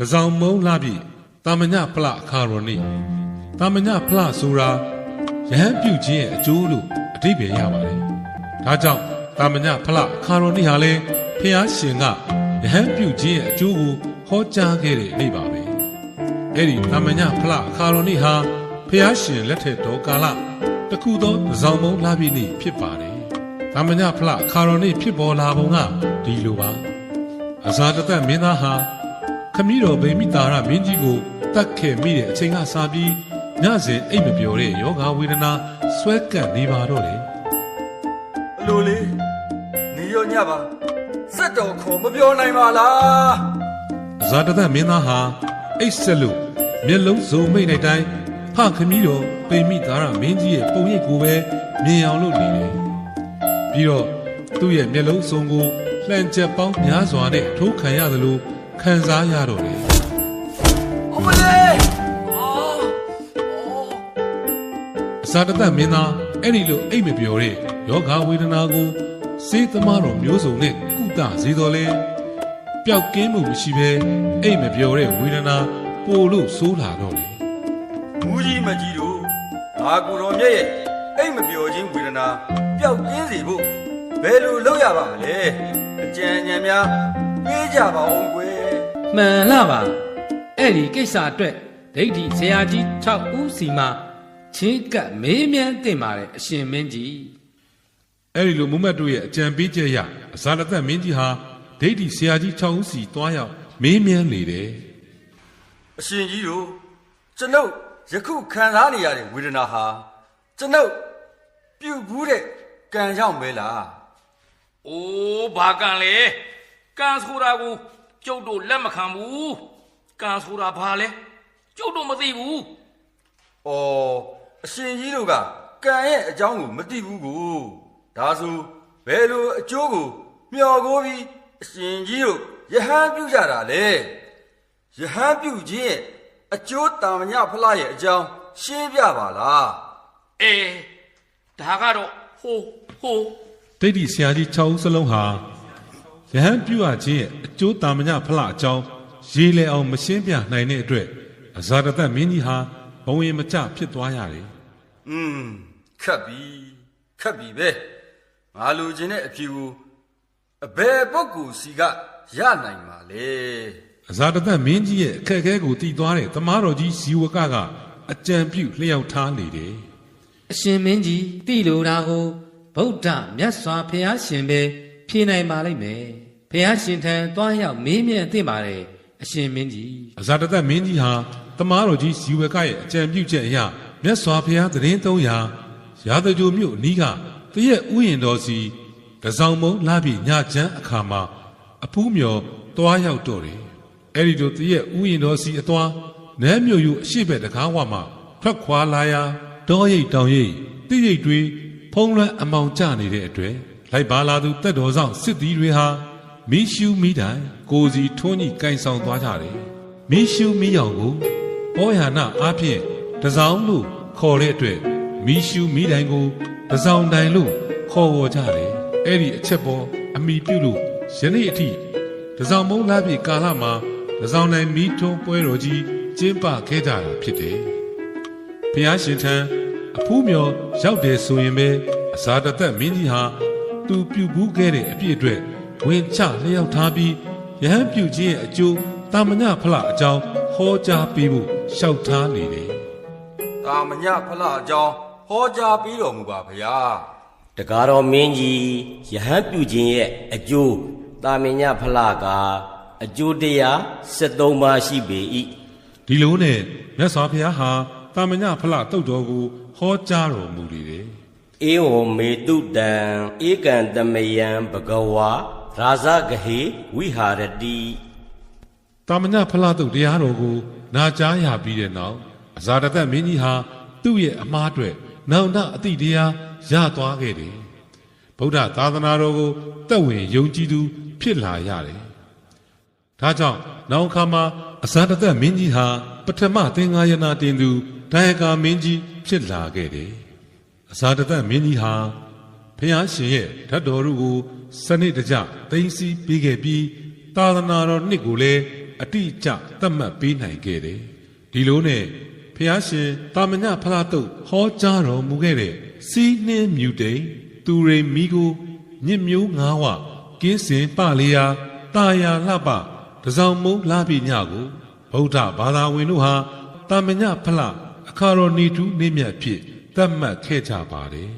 ပဇောင်မုံလာပြီတာမညဖလအခါရောနေ့တာမညဖလဆိုတာယဟန်ပြုတ်ခြင်းရဲ့အကျိုးလို့အဓိပ္ပာယ်ရပါတယ်ဒါကြောင့်တာမညဖလအခါရောနေ့ဟာလေဖះရှင်ကယဟန်ပြုတ်ခြင်းရဲ့အကျိုးကိုဟောကြားခဲ့တဲ့နေ့ပါပဲအဲ့ဒီတာမညဖလအခါရောနေ့ဟာဖះရှင်လက်ထက်တော်ကာလတစ်ခုသောပဇောင်မုံလာပြီနေ့ဖြစ်ပါတယ်တာမညဖလအခါရောနေ့ဖြစ်ပေါ်လာပုံကဒီလိုပါအဇာတသက်မင်းသားဟာ ခမည်းတော်ဗိမိတာရမင်းကြီးကိုတတ်ခဲ့မိတဲ့အချိန်ကစပြီးညစဉ်အိတ်မပျော်တဲ့ယောဂဝေဒနာဆွဲကပ်နေပါတော့တယ်အလိုလေးနေရောညပါစက်တော်ခေါ်မပြောနိုင်ပါလားအဇာတသက်မင်းသားဟာအိတ်ဆက်လို့မျက်လုံးစုံမိတ်တဲ့တိုင်းဖခမည်းတော်ဗိမိတာရမင်းကြီးရဲ့ပုံရိပ်ကိုပဲမြင်အောင်လုပ်နေတယ်ပြီးတော့သူ့ရဲ့မျက်လုံးစုံကိုလှန်ချက်ပေါင်းများစွာနဲ့ထိုးခံရသလို ခံစားရတော့တယ်အမလေးအော်အစာတသက်မင်းသားအဲ့ဒီလိုအိတ်မပြောတဲ့ယောဂဝေဒနာကိုစေသမားတော်မျိုးစုံနဲ့ကုသစေတော်လဲပျောက်ကင်းမှုမရှိဘဲအိတ်မပြောတဲ့ဝေဒနာပိုလို့ဆိုးလာတော့တယ်မူကြီးမကြီးတို့ငါကိုတော်မြတ်ရဲ့အိမ်မပြောခြင်းဝေဒနာပျောက်ကင်းစေဖို့ဘယ်လိုလုပ်ရပါမလဲအကြံဉာဏ်များပေးကြပါဦးကွယ် မှန်လားပါအဲ့ဒီကိစ္စအတွက်ဒိဋ္ဌိဆရာကြီး6ဦးစီမှာချင်းကပ်မေးမြန်းတင်ပါတယ်အရှင်မင်းကြီးအဲ့ဒီလိုမုမတ်တို့ရဲ့အကြံပေးချက်အရအစာတသက်မင်းကြီးဟာဒိဋ္ဌိဆရာကြီး6ဦးစီတွားရောက်မေးမြန်းနေတယ်အရှင်ကြီးတို့ကျွန်ုပ်ယခုခံစားနေရတဲ့ဝေဒနာဟာကျွန်ုပ်ပြုတ်ဘူးတဲ့ကံကြောင့်ပဲလား။အိုးဘာကန်လဲ။ကန်ဆိုတာကို ကျုပ်တို့လက်မခံဘူး။ကန်ဆိုတာဘာလဲ။ကျုပ်တို့မသိဘူး။အော်အရှင်ကြီးတို့ကကံရဲ့အကြောင်းကိုမသိဘူးကိုဒါဆိုဘယ်လိုအကျိုးကိုမျှော်ကိုပြီးအရှင်ကြီးတို့ယဟန်ပြုကြတာလေယဟန်ပြုခြင်းရဲ့အကျိုးတာမညဖလားရဲ့အကြောင်းရှင်းပြပါလား။အေးဒါကတော့ဟိုဟိုဒိဋ္ဌိဆရာကြီး6ဦးစလုံးဟာ ယဟန်ပြုအပ်ခြင်းရဲ့အကျိုးတာမညဖလအကြောင်းရေးလဲအောင်မရှင်းပြနိုင်တဲ့အတွက်အဇာတသက်မင်းကြီးဟာဘဝင်မကျဖြစ်သွားရတယ်။อืมခတ်ပြီခတ်ပြီပဲငါလိုချင်တဲ့အဖြူကိုအဘယ်ပုဂ္ဂိုလ်စီကရနိုင်ပါလေအဇာတသက်မင်းကြီးရဲ့အခက်အခဲကိုတည်သွားတဲ့သမားတော်ကြီးဇီဝကကအကြံပြုလျှောက်ထားနေတယ်အရှင်မင်းကြီးတိလိုတာကိုဗုဒ္ဓမြတ်စွာဘုရားရှင်ပဲ ဖြေနိုင်ပါလိမ့်မယ်ဘုရားရှင်ထံတွားရောက်မေးမြန်းသင့်ပါတယ်အရှင်မင်းကြီးအဇာတသက်မင်းကြီးဟာသမားတော်ကြီးဇီဝကရဲ့အကြံပြုချက်အရမြတ်စွာဘုရားသတင်းသုံးရာရာဇဂိုမြို့အနီးကတရက်ဥယျင်တော်စီတစောင်းမုံလာပြီးညချမ်းအခါမှာအဖူးမြော်တွားရောက်တော့တယ်အဲ့ဒီလိုတရက်ဥယျင်တော်စီအသွားနန်းမြို့ယူအရှိဘက်တကားဝမှာထွက်ခွာလာရာတောရိပ်တောင်ရိပ်တိရိပ်တွေဖုံးလွှမ်းအမောင်ကျနေတဲ့အတွက် လိုက်ပါလာသူတက်တော်ဆောင်စစ်သည်တွေဟာမီးရှူးမီးတိုင်ကိုစီထွန်းကြီးကင်ဆောင်သွားကြတယ်မီးရှူးမီးရောင်ကိုဘောယာနာအားဖြင့်တစောင်းလို့ခေါ်တဲ့အတွက်မီးရှူးမီးတိုင်ကိုတစောင်းတိုင်လို့ခေါ်ဝေါ်ကြတယ်အဲ့ဒီအချက်ပေါ်အမိပြုလို့ယနေ့အထိတစောင်းမုံလာပြီကာလမှာတစောင်းတိုင်မီးထွန်းပွဲတော်ကြီးကျင်းပခဲ့ကြတာဖြစ်တယ်ဖျားရှင်ထံအဖူးမြော်ရောက်တယ်ဆိုရင်ပဲအစာတသက်မင်းကြီးဟာ သူပြုတ်ဘူးခဲ့တဲ့အပြည့်အတွက်ဝင်ချလျှောက်ထားပြီးယဟန်ပြုတ်ခြင်းရဲ့အကျိုးတာမညဖလအကြောင်းဟောကြားပေးဖို့လျှောက်ထားနေတယ်။တာမညဖလားအကြောင်းဟောကြားပြီးတော်မူပါဗျာ။တကားတော်မင်းကြီးယဟန်ပြုခြင်းရဲ့အကျိုးတာမညဖလကအကျိုးတရား73ပါးရှိပေ၏ဒီလိုနဲ့မြတ်စွာဘုရားဟာတာမညဖလတုတ်တော်ကိုဟောကြားတော်မူလေတယ် ဧဝံမေတုတံဧကံတမယံဘဂဝါရာဇဂဟေဝိဟာရတိတာမညဖလတုတ်တရားတော်ကို နာကြားရပြီးတဲ့နောက်အဇာတသက်မင်းကြီးဟာသူ့ရဲ့အမားအတွက်နောင်တအတိတရားရသွားခဲ့တယ်ဗုဒ္ဓသာသနာတော်ကိုတက်ဝင်ယုံကြည်သူ ဖြစ်လာရတယ်ဒါကြောင့်နောင်ခါမှာအဇာတသက်မင်းကြီးဟာပထမသင်္ဃာယနာတင်သူဒိုင်ကာမင်းကြီးဖြစ်လာခဲ့တယ် အဇာတသက်မင်းကြီးဟာဖျားရှင်ရဲ့ဓာတ်တော်တို့ကိုစနစ်တကျသိသိပေးခဲ့ပြီးသာသနာတော်နှစ်ကိုလည်းအတိအကျသတ်မှတ်ပေးနိုင်ခဲ့တယ်ဒီလိုနဲ့ဖျားရှင်တာမညဖလားတုတ်ဟောကြားတော်မူခဲ့တဲ့စီးနှင်းမြူတိန်သူရိမီကိုညစ်မျိုးငါးဝကင်းစင်ပလေယာတာယာလှပတစောင်းမုံလာပြီညကိုဗုဒ္ဓဘာသာဝင်တို့ဟာတာမညဖလားအခါတော်နေတူးနေမြတ်ဖြစ် သတ်မှတ်ခဲ့ကြပါတယ်